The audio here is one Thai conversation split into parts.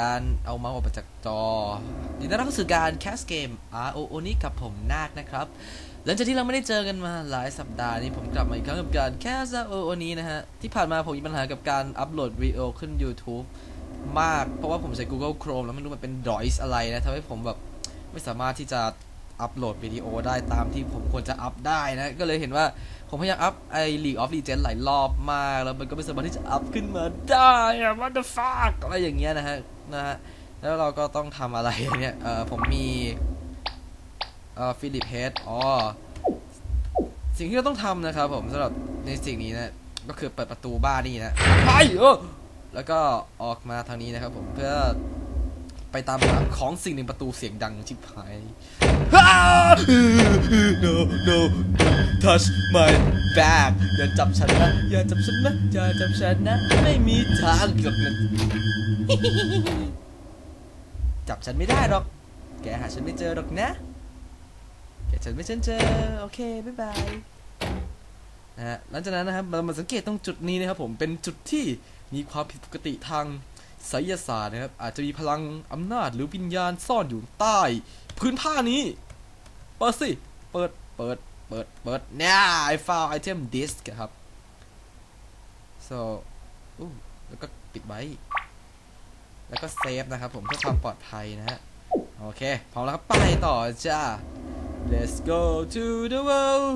การเอาเมาส์ออกมาจากจอยินดีต้อนรับเข้าสู่การแคสเกม R O O นี้กับผมนาคนะครับ หลังจากที่เราไม่ได้เจอกันมาหลายสัปดาห์นี้ผมกลับมาอีกครั้งกับการแคส R O O นี้นะฮะ ที่ผ่านมาผมมีปัญหากับการอัปโหลดวีดีโอขึ้น YouTube มาก เพราะว่าผมใช้ Google Chrome แล้วไม่รู้มันเป็น Droid อะไรนะทำให้ผมแบบไม่สามารถที่จะ อัปโหลดวิดีโอได้ตามที่ผมควรจะอัพได้นะ ก็เลยเห็นว่าผมพยายามอัพไอ้ League of Legends หลายรอบมาก แล้วมันก็ไม่สามารถที่จะอัพขึ้นมาได้อะ what the fuck อะไรอย่างเงี้ยนะฮะนะฮะ แล้วเราก็ต้องทำอะไรเนี่ย เออผมมีเอ่อฟิลิปเฮดอ๋อ สิ่งที่เราต้องทำนะครับผมสำหรับในสิ่งนี้นะ ก็คือเปิดประตูบ้านนี่นะไปเออแล้วก็ออกมาทางนี้นะครับผมเพื่อ ไปตามหาของสิ่งหนึ่งประตูเสียงดังชิบหาย no no touch my bag อย่าจับฉันนะ อย่าจับฉันนะ อย่าจับฉันนะ ไม่มีทางหรอกนะจับฉันไม่ได้หรอก แกหาฉันไม่เจอหรอกนะ แกฉันไม่ฉันเจอ โอเค บ๊ายบาย นะฮะ หลังจากนั้นนะครับ เรามาสังเกตตรงจุดนี้นะครับผม เป็นจุดที่มีความผิดปกติทาง ไสยศาสตร์นะครับ อาจจะมีพลังอำนาจหรือวิญญาณซ่อนอยู่ใต้ พื้นผ้านี้ เปิดสิ เปิด เปิด เปิด เปิดเนี่ย I found item disk ครับ so แล้วก็ปิดไว้ แล้วก็เซฟนะครับผมเพื่อความปลอดภัยนะฮะ โอเค พร้อมแล้วครับ ไปต่อจ้า let's go to the world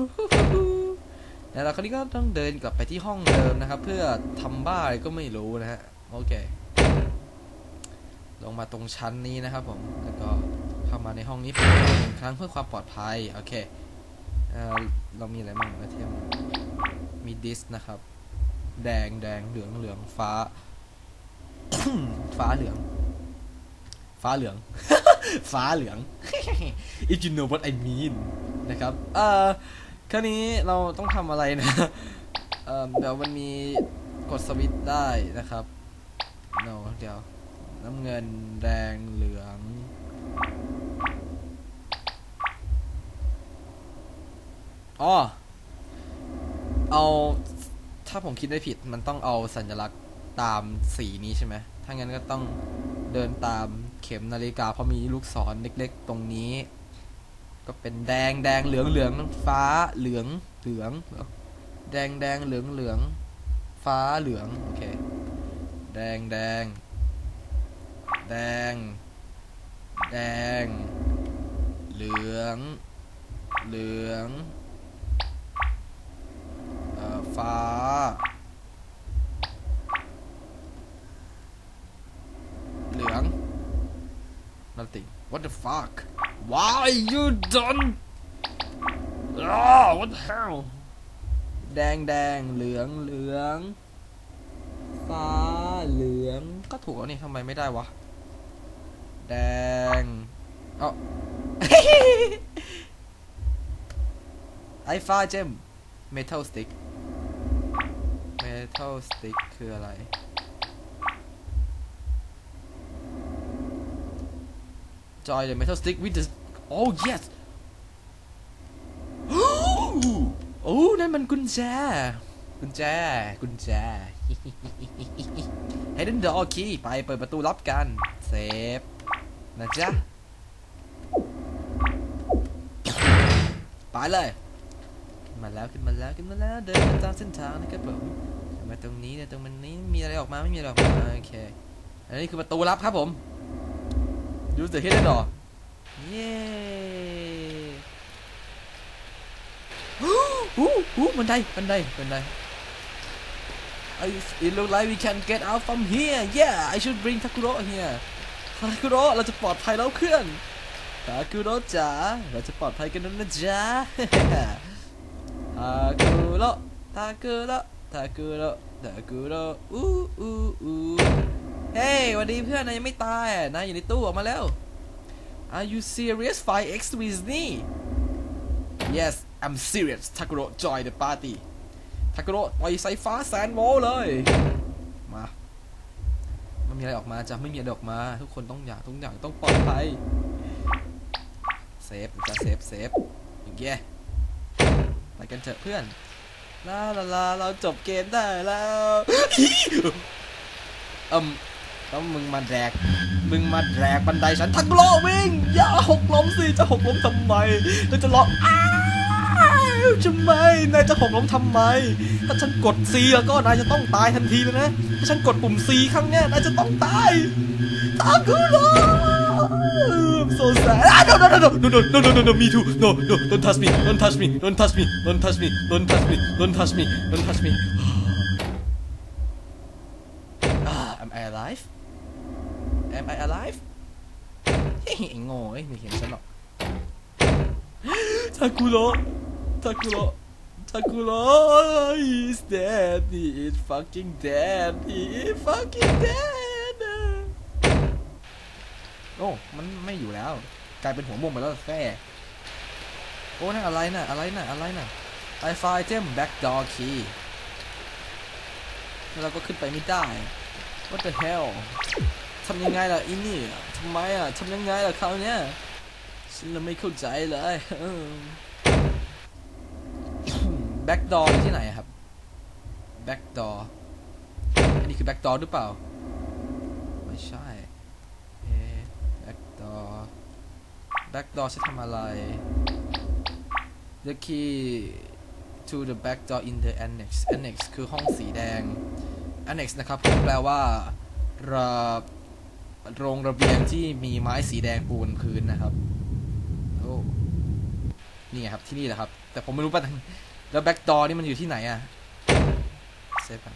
แล้วคราวนี้ก็ต้องเดินกลับไปที่ห้องเดิมนะครับ เพื่อทำบ้าอะไรก็ไม่รู้นะฮะ โอเค ลงมาตรงชั้นนี้นะครับผม แล้วก็เข้ามาในห้องนี้เป็นหนึ่งครั้งเพื่อความปลอดภัย โอเคเออเรามีอะไรบ้างไอเทม มีดิสนะครับ แดงแดงเหลืองเหลืองฟ้า ฟ้าเหลือง ฟ้าเหลือง ฟ้าเหลือง if you know what I mean นะครับ เอ่อคราวนี้เราต้องทำอะไรนะ เอ่อเดี๋ยวมันมีกดสวิตช์ได้นะครับ no เดี๋ยว น้ำเงินแดงเหลือง อ๋อ เอา ถ้าผมคิดไม่ผิดมันต้องเอาสัญลักษณ์ตามสีนี้ใช่ไหม ถ้างั้นก็ต้องเดินตามเข็มนาฬิกา เพราะมีลูกศรเล็กๆ ตรงนี้ ก็เป็นแดงแดงเหลืองเหลืองฟ้าเหลืองเหลือง แดงแดงเหลืองเหลืองฟ้าเหลือง โอเค แดงแดง แดง แดง เหลือง เหลืองออฟ้า เหลือง nothing what the fuck why you done ah what the hell แดงแดง เหลือง เหลือง ฟ้า เหลือง ก็ถูกแล้วนี่ทำไมไม่ได้วะ แดงเอ้าไอฟ้าเจมเมทัลสติกเมทัลสติกคืออะไรจลยเ the metal stick with the oh yes โอ้นั่นมันกุญแจ กุญแจ กุญแจ Hidden door key ไปเปิดประตูลับกัน เซฟ นะจ๊ะ ไปเลยขึ้นมาแล้วขึ้นมาแล้วขึ้นมาแล้วเดินตามเส้นทางนะครับผมมาตรงนี้เนี่ยตรงมันนี้มีอะไรออกมาไม่มีอะไรออกมาโอเค อันนี้คือประตูลับครับผม Use the hidden door เย้ฮู้ฮู้บันไดบันไดบันได I, it look like we can get out from here yeah I should bring Takuro here Takuro เราจะปลอดภัยแล้วเพื่อน Takuro จ๋าเราจะปลอดภัยกันแล้วนะจ๊ะ Takuro Takuro Takuro Takuro อู้อู้อู้เฮ้ยวันดีเพื่อนนายยังไม่ตายนายอยู่ในตู้ออกมาแล้ว Are you serious 5x with me Yes I'm serious Takuro join the party ทากุโร่ปล่อยสายฟ้าแสนโวเลยมา มีอะไรออกมาจะไม่มีอะไรออกมา ทุกคนต้องอย่างทุกอย่างต้องปลอดภัยเซฟจะเซฟเซฟอย่างเงี้ยไปกันเถอะเพื่อนลาลาลาเราจบเกมได้แล้วอืมเอแล้วมึงมาแดก มึงมาแดกบันไดฉันทักโลวิ่งอย่าหกล้มสิจะหกล้มทำไมแล้วจะร้องอ้า วทำไมนายจะหกล้มทำไม ถ้าฉันกด C แล้วก็นายจะต้องตายทันทีเลยนะ ถ้าฉันกดปุ่ม C ครั้งเนี้ยนายจะต้องตาย ตามกูเลย I'm so sad. No, no, no, no, no, no, no, no, no, no, me too. No, no, don't touch me, don't touch me, don't touch me, don't touch me, don't touch me, don't touch me, don't touch me. Ah, am I alive? Am I alive? เฮ้ยไอ้โง่เอ้ยไม่เห็นฉันหรอกทาคุโระ ทาคุโระทาคุโระ he's dead he is fucking dead he is fucking dead โอ้มันไม่อยู่แล้ว กลายเป็นหัวมุมไปแล้วแฟ่โอ้นั่นอะไรน่ะอะไรน่ะอะไรน่ะ I find item back door key แล้วเราก็ขึ้นไปไม่ได้ What the hell ทำยังไงล่ะอินี่ทำไมอะทำยังไงล่ะคราวเนี้ยฉันเลยไม่เข้าใจเลย แบ็กดอร์ที่ไหนครับแบ็กดอร์อันนี้คือแบ็กดอร์หรือเปล่า ไม่ใช่เอแบ็กดอร์แบ็กดอร์จะทำอะไร The key to the back door in the annex annex คือห้องสีแดง annex นะครับแปลว่าระโรงระเบียงที่มีไม้สีแดงปูนพื้นนะครับ โอ้ นี่ไงครับที่นี่แหละครับ แต่ผมไม่รู้ป่ะ แล้วแบ็กดอร์นี่มันอยู่ที่ไหนอะเซฟกัน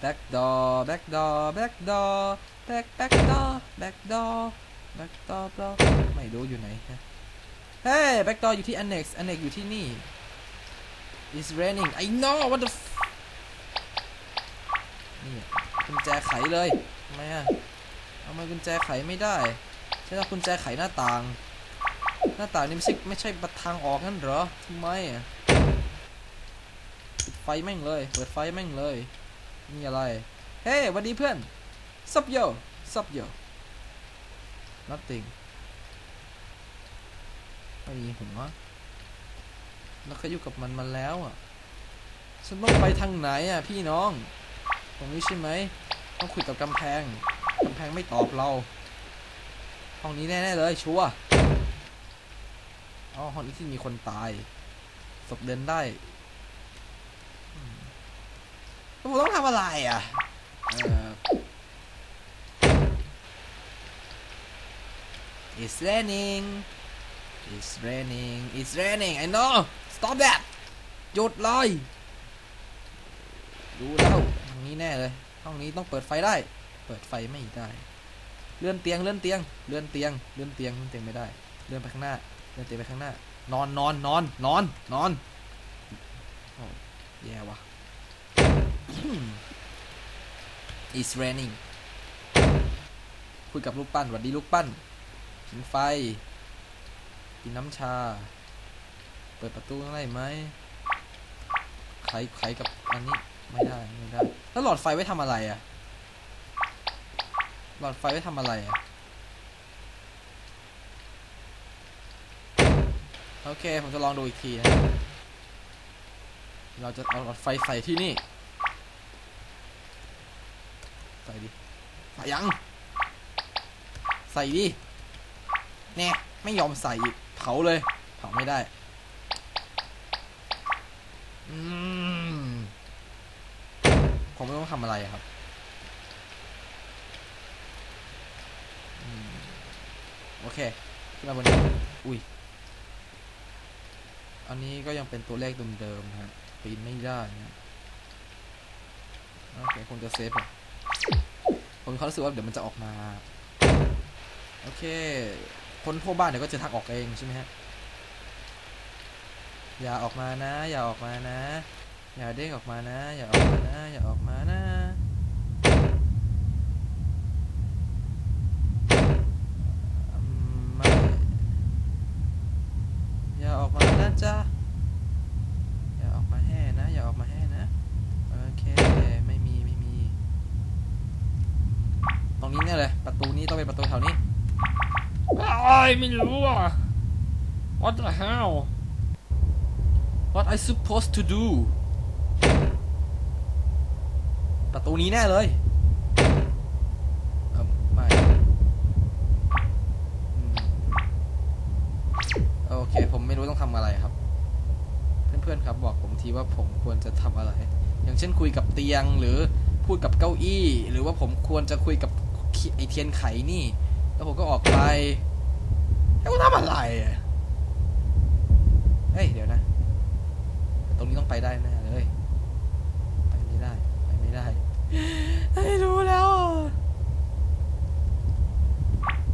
แบ็กดอร์แบ็กดอร์แบ็กดอร์แบ็กแบ็กดอร์แบ็กดอร์แบ็กดอร์ไม่รู้อยู่ไหนฮะเฮ้ยแบ็กดอร์อยู่ที่ annex annex อยู่ที่นี่ It's raining I know what the นี่กุญแจไขเลยทำไมอะทำไมกุญแจไขไม่ได้ใช่ไหมกุญแจไขหน้าต่าง หน้าต่างนี่ไม่ใช่ไม่ใช่ประทางออกนั่นเหรอทำไมอะปิดไฟแม่งเลย เปิดไฟแม่งเลยนี่อะไร เฮ้ยวันดีเพื่อนซับโยซับโย nothing ไม่มีหัวแล้วก็อยู่กับมันมาแล้วอะ ฉันต้องไปทางไหนอะพี่น้อง ตรงนี้ใช่ไหม ต้องคุยกับกำแพง กำแพงไม่ตอบเรา ห้องนี้แน่ ๆ เลยชัวร์ อ๋อห้องนี้ที่มีคนตายศพเดินได้ผมต้องทำอะไรอะเออ It's raining It's raining It's raining I know Stop that หยุดเลยรู้แล้วห้องนี้แน่เลย ห้องนี้ต้องเปิดไฟได้ เปิดไฟไม่ได้ เลื่อนเตียง เลื่อนเตียง เลื่อนเตียง เลื่อนเตียง เลื่อนเตียงไม่ได้ เลื่อนไปข้างหน้า เลื่อนเตีไปข้างหน้านอนนอนนอนนอนนอนแย่ว่ะ It's raining คุยกับลูกปั้นหวัดดีลูกปั้นกินไฟ กินน้ำชา เปิดประตูได้ไหมไขไขกับอันนี้ไม่ได้ไม่ได้ แล้วหลอดไฟไว้ทำอะไรอะหลอดไฟไว้ทำอะไรอะ โอเค ผมจะลองดูอีกทีนะ เราจะเอาหลอดไฟใส่ที่นี่ ใส่ดิ ใส่ยัง ใส่ดิแน่ไม่ยอมใส่อีก เผาเลย เผาไม่ได้ อืม ผมไม่ต้องทำอะไรครับอโอเคขึ้นมาบนนี้อุ้ย อันนี้ก็ยังเป็นตัวเลขเดิมๆนะฮะปีนไม่ได้นะโอเคคงจะเซฟอะผมมีควารู้สึกว่าเดี๋ยวมันจะออกมา โอเค คนทั่วบ้านเดี๋ยวก็จะทักออกเองใช่ไหมฮะ อย่าออกมานะ อย่าออกมานะ อย่าเด้งออกมานะ อย่าออกมานะ อย่าออกมานะอืมไม่อย่าออกมานะจ๊ะ อย่าออกมาแห่นะ อย่าออกมาแห่นะ โอเค ไม่มี ไม่มี ตรงนี้เนี่ยเลย ประตูนี้ต้องเป็นประตูแถวนี้ อ้าย ไม่รู้อะ What the hell What I supposed to do ประตูนี้แน่เลยไม่โอเค ผมไม่รู้ต้องทำอะไรครับ เพื่อนๆครับบอกผมทีว่าผมควรจะทำอะไร อย่างเช่นคุยกับเตียงหรือพูดกับเก้าอี้ หรือว่าผมควรจะคุยกับไอเทียนไขนี่ แล้วผมก็ออกไป อะไรเฮ้ย เดี๋ยวนะ ตรงนี้ต้องไปได้แน่เลย ไปไม่ได้ ไปไม่ได้ไม่รู้แล้ว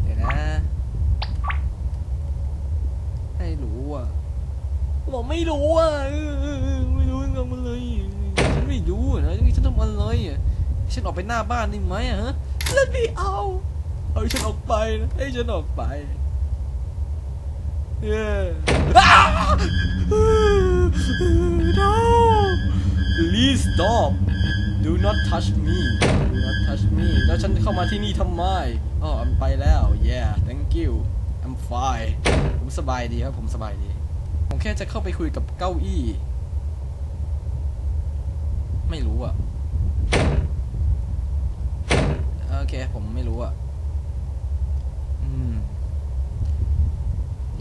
เดี๋ยวนะไม่รู้อะบอกไม่รู้อะไม่รู้ทำอะไรฉันไม่รู้นะฉันทำอะไรอะฉันออกไปหน้าบ้านได้ไหมอะฮะแล้วไม่เอาเอาฉันออกไปนะให้ฉันออกไป no please stop do not touch me do not touch me แล้วฉันเข้ามาที่นี่ทำไมอ๋อ I'm ไปแล้ว yeah thank you I'm fine ผมสบายดีครับผมสบายดี ผมแค่จะเข้าไปคุยกับเก้าอี้ ไม่รู้อะโอเค ผมไม่รู้อะ อืม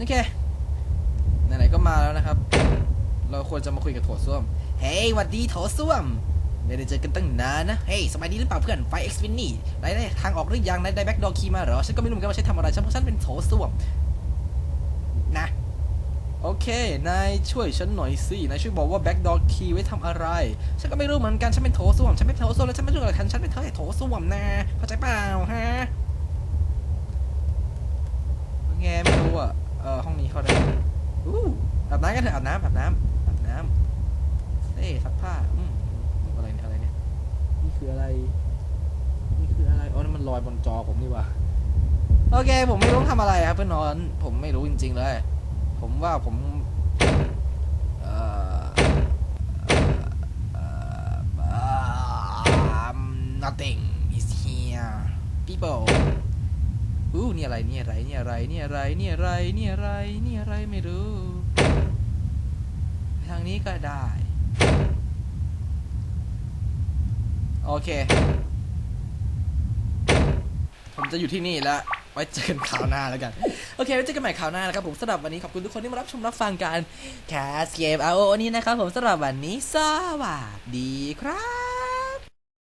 โอเคไหนๆก็มาแล้วนะครับ เราควรจะมาคุยกับโถส้วม เฮ้ยหวัดดีโถส้วม ไม่ได้เจอกันตั้งนานนะ เฮ้ยสบายดีหรือเปล่าเพื่อน ไฟเอ็กซ์วินนี่นายได้ทางออกหรือยังนายได้แบ็กดอคีมาเหรอ ฉันก็ไม่รู้เหมือนกันว่าฉันทำอะไร ฉันเพราะฉันเป็นโถส้วม นะ โอเค นายช่วยฉันหน่อยสิ นายช่วยบอกว่าแบ็กดอคีไว้ทำอะไร ฉันก็ไม่รู้เหมือนกัน ฉันเป็นโถส้วม ฉันเป็นโถส้วมแล้วฉันไม่รู้อะไรกันฉันเป็นเธอโถส้วมนะ เข้าใจเปล่าฮะแงไม่รู้อะ เออห้องนี้เข้าได้อู้อาบน้ำกันเถอะอาบน้ำอาบน้ำอาบน้ำเอ้ยซักผ้าอืมอะไรเนี่ยอะไรเนี่ยนี่คืออะไร นี่คืออะไรอ๋อนี่มันลอยบนจอผมนี่หว่าโอเค ผมไม่รู้ต้องทำอะไรครับเพื่อนนอน ผมไม่รู้จริง ๆ เลย ผมว่าผมเอ่อเอ่อเอ่อ nothing is here people อู้นี่ อะไรนี่อะไรนี่อะไรนี่อะไรนี่อะไรนี่อะไรนี่อะไรไม่รู้ ทางนี้ก็ได้ โอเค ผมจะอยู่ที่นี่แล้วไว้เจอกันคราวหน้าแล้วกัน โอเคไว้เจอกันใหม่คราวหน้านะครับผมสำหรับวันนี้ขอบคุณทุกคนที่มารับชมรับฟังการแคสเกม RO นี้นะครับผมสำหรับวันนี้สวัสดีครับ